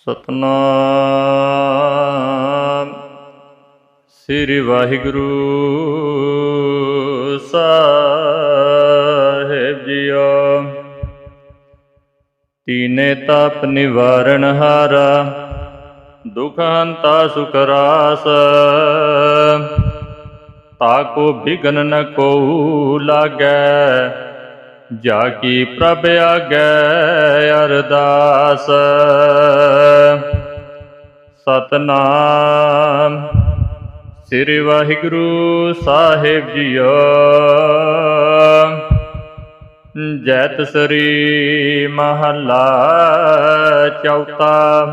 ਸਤਨਾਮ। ਸ੍ਰੀ ਵਾਹਿਗੁਰੂ ਸਾਹਿਬ ਜੀਓ। ਤੀਨੇ ਤਾਪ ਨਿਵਾਰਣ ਹਾਰਾ ਦੁਖ ਹੰਤਾ ਸੁਖ ਰਾਸ। ਤਾਕੋ ਬਿਗਨ ਨ ਕੋ ਲਾਗੈ ਜਾ ਕੀ ਪ੍ਰਭ ਆਗੈ ਅਰਦਾਸ। ਸਤਨਾਮ, ਸ੍ਰੀ ਵਾਹਿਗੁਰੂ ਸਾਹਿਬ ਜੀਓ। ਜੈਤ ਸ੍ਰੀ ਮਹੱਲਾ ਚੌਥਾ।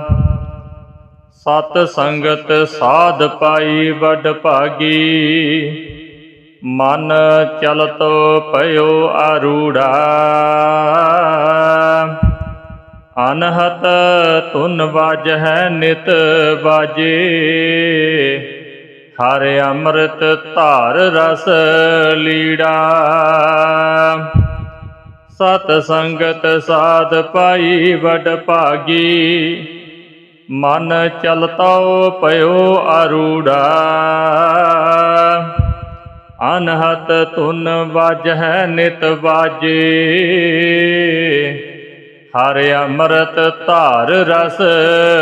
ਸਤ ਸੰਗਤ ਸਾਧ ਪਾਈ ਵੱਡ ਭਾਗੀ। ਮਨ ਚਲਤ ਭਇਓ ਆਰੂੜਾ ਅਨਹਤ ਤੁਨ ਹੈ ਨਿਤ ਬਾਜੇ। ਹਰ ਅੰਮ੍ਰਿਤ ਧਾਰ ਰਸ ਲੀੜਾ। ਸਤ ਸੰਗਤ ਸਾਧ ਪਾਈ ਵਡ ਭਾਗੀ। ਮਨ ਚਲਤਉ ਭਇਓ ਆਰੂੜਾ ਅਨਹਤ ਤੁਨ ਵਾਜਹਿ ਨਿਤ ਬਾਜੇ ਹਰ ਅੰਮ੍ਰਿਤ ਧਾਰ ਰਸ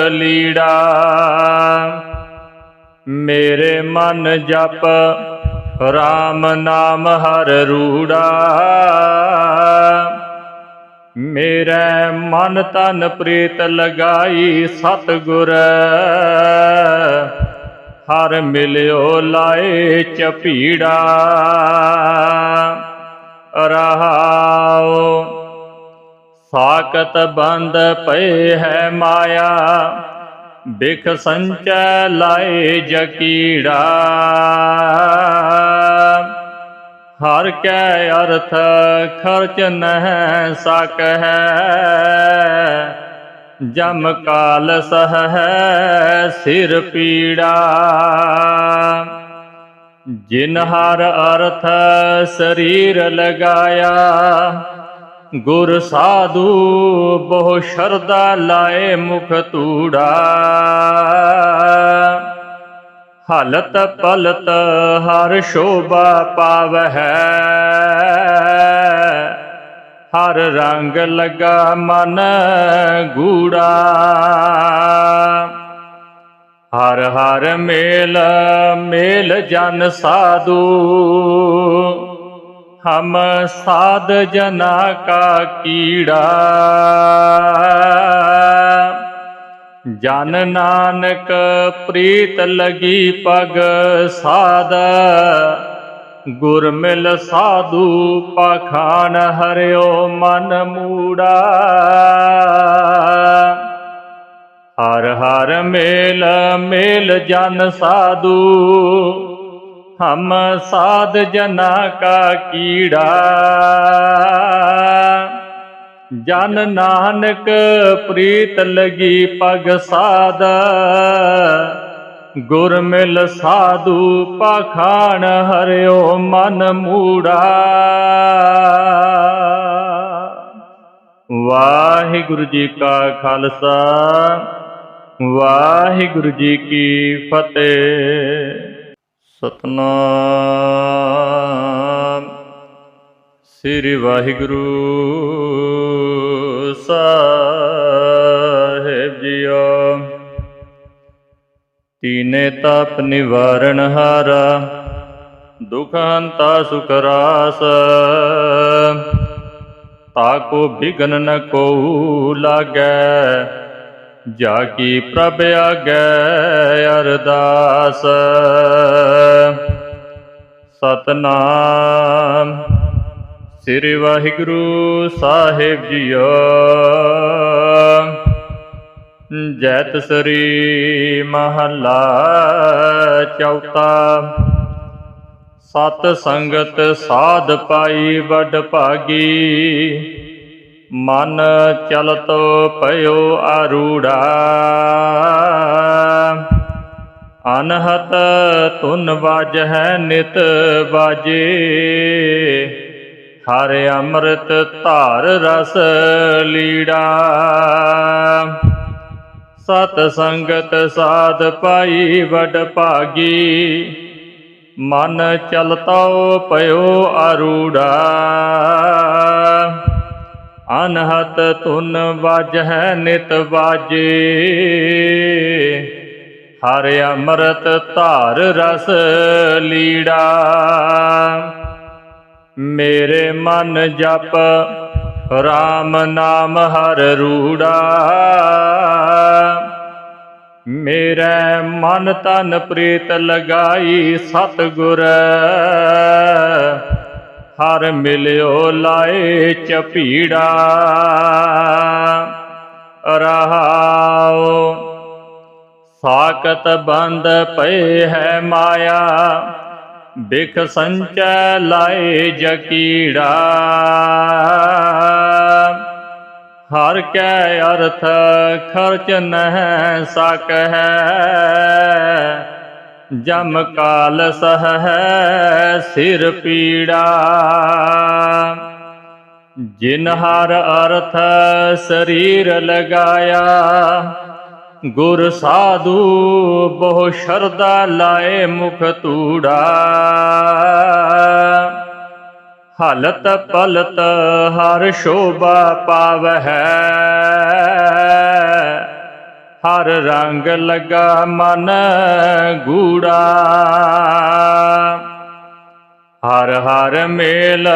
ਲੀੜਾ। ਮੇਰੇ ਮਨ ਜਪ RAM ਨਾਮ ਹਰ ਰੂੜਾ। ਮੇਰੇ ਮਨ ਤਨ ਪ੍ਰੀਤ ਲਗਾਈ ਸਤ ਗੁਰ ਹਰ ਮਿਲਿਓ ਲਾਏ ਚਪੀੜਾ। ਰਹਾਉ ਸਾਕਤ ਬੰਦ ਪਏ ਹੈ ਮਾਇਆ। ਬਿਖ ਸੰਚੈ ਲਾਏ ਜਕੀੜਾ। ਹਰ ਕੈ ਅਰਥ ਖਰਚ ਨਹਿ ਸਕ ਹੈ ਜਮ ਕਾਲ ਸਹ ਹੈ ਸਿਰ ਪੀੜਾ। ਜਿਨ ਹਰ ਅਰਥ ਸਰੀਰ ਲਗਾਇਆ, ਗੁਰ ਸਾਧੂ ਬਹੁ ਸ਼ਰਦਾ ਲਾਏ ਮੁਖ ਤੂੜਾ ਹਲਤ ਪਲਤ ਹਰ ਸ਼ੋਭਾ ਪਾਵਹਿ। ਹਰ ਰੰਗ ਲਗਾ ਮਨ ਗੂੜਾ। ਹਰ ਹਰ ਮੇਲ ਮੇਲ ਜਨ ਸਾਧੂ। ਹਮ ਸਾਧ ਜਨਾ ਕਾ ਕੀੜਾ। ਜਨ ਨਾਨਕ ਪ੍ਰੀਤ ਲਗੀ ਪਗ ਸਾਧ। ਗੁਰ ਮਿਲ ਸਾਧੂ ਪਖਾਨ ਹਰਿਓ ਮਨ ਮੂੜਾ। ਹਰ ਹਰ ਮੇਲ ਮੇਲ ਜਨ ਸਾਧੂ, ਹਮ ਸਾਧ ਜਨਾ ਕਾ ਕੀੜਾ। ਜਨ ਨਾਨਕ ਪ੍ਰੀਤ ਲਗੀ ਪਗ ਸਾਧ ਗੁਰ ਮਿਲ ਸਾਧੂ ਪਖਾਨ ਹਰਿਓ ਮਨ ਮੂੜਾ। ਵਾਹਿਗੁਰੂ ਜੀ ਕਾ ਖਾਲਸਾ, ਵਾਹਿਗੁਰੂ ਜੀ ਕੀ ਫਤਿਹ। ਸਤਨਾਮ, ਸ੍ਰੀ ਵਾਹਿਗੁਰੂ। ਤੀਨੇ ਤਪ ਨਿਵਾਰਣ ਹਾਰਾ ਦੁਖ ਸੁਖ ਰਾਸ। ਤਾਕੋ ਬਿਗਨ ਨ ਕੋਉ ਲਾਗੈ, ਜਾ ਕੀ ਪ੍ਰਭ ਆਗੈ ਅਰਦਾਸ। ਸਤਨਾਮ, ਸ੍ਰੀ ਵਾਹਿਗੁਰੂ ਸਾਹਿਬ ਜੀਓ। ਜੈਤ ਸ੍ਰੀ ਮਹੱਲਾ ਚੌਥਾ। ਸਤ ਸੰਗਤ ਸਾਧ ਪਾਈ ਵੱਡ ਭਾਗੀ। ਮਨ ਚਲਤ ਭਇਓ ਆਰੂੜਾ। ਅਨਹਤ ਤੁਨ ਵਾਜਹਿ ਨਿਤ ਬਾਜੇ ਹਰ ਅੰਮ੍ਰਿਤ ਧਾਰ ਰਸ ਲੀੜਾ। ਸਤ ਸੰਗਤ ਸਾਧ ਪਾਈ ਵਡ ਭਾਗੀ। ਮਨ ਚਲਤਉ ਪਇਓ ਅਰੂੜਾ। ਅਨਹਤ ਧੁਨ ਵਾਜਹਿ ਨਿਤ ਵਾਜੇ। ਹਰ ਅੰਮ੍ਰਿਤ ਧਾਰ ਰਸ ਲੀੜਾ। ਮੇਰੇ ਮਨ ਜਪ RAM ਨਾਮ ਹਰ ਰੂੜਾ। ਮੇਰੇ ਮਨ ਤਨ ਪ੍ਰੀਤ ਲਗਾਈ ਸਤ ਗੁਰ ਹਰ ਮਿਲਿਓ ਲਾਏ ਚਪੀੜਾ। ਰਹਾਓ ਸਾਕਤ ਬੰਦ ਪਏ ਹੈ ਮਾਇਆ। ਬਿਖ ਸੰਚੈ ਲਾਏ ਜਕੀੜਾ। ਹਰ ਕੈ ਅਰਥ ਖਰਚ ਨਹਿ ਸਕ ਹੈ ਜਮ ਕਾਲ ਸਹ ਹੈ ਸਿਰ ਪੀੜਾ। ਜਿਨ ਹਰ ਅਰਥ ਸਰੀਰ ਲਗਾਇਆ ਗੁਰ ਸਾਧੂ, ਬਹੁ ਸ਼ਰਦਾ ਲਾਏ ਮੁਖ ਤੂੜਾ। ਹਲਤ ਪਲਤ ਹਰ ਸ਼ੋਭਾ ਪਾਵਹਿ। ਹਰ ਰੰਗ ਲਗਾ ਮਨ ਗੂੜਾ। ਹਰ ਹਰ ਮੇਲ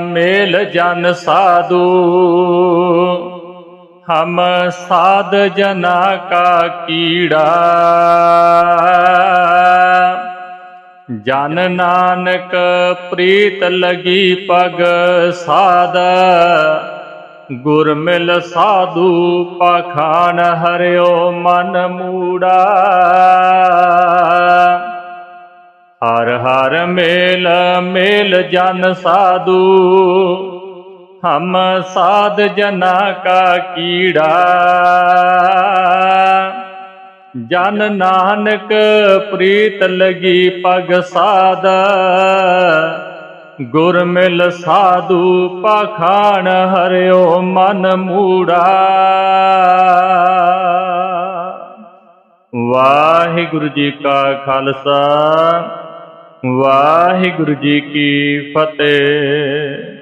ਮੇਲ ਜਨ ਸਾਧੂ। ਹਮ ਸਾਧ ਜਨਾ ਕਾ ਕੀੜਾ। ਜਨ ਨਾਨਕ ਪ੍ਰੀਤ ਲਗੀ ਪਗ ਸਾਧ। ਗੁਰ ਮਿਲ ਸਾਧੂ ਪਖਾਨ ਹਰਿਓ ਮਨ ਮੂੜਾ। ਹਰ ਹਰ ਮੇਲ ਮੇਲ ਜਨ ਸਾਧੂ। ਹਮ ਸਾਧ ਜਨਾ ਕਾ ਕੀੜਾ। ਜਨ ਨਾਨਕ ਪ੍ਰੀਤ ਲਗੀ ਪਗ ਸਾਧ। ਗੁਰ ਮਿਲ ਸਾਧੂ ਪਖਾਨ ਹਰਿਓ ਮਨ ਮੂੜਾ। ਵਾਹਿਗੁਰੂ ਜੀ ਕਾ ਖਾਲਸਾ। ਵਾਹਿਗੁਰੂ ਜੀ ਕੀ ਫਤਿਹ।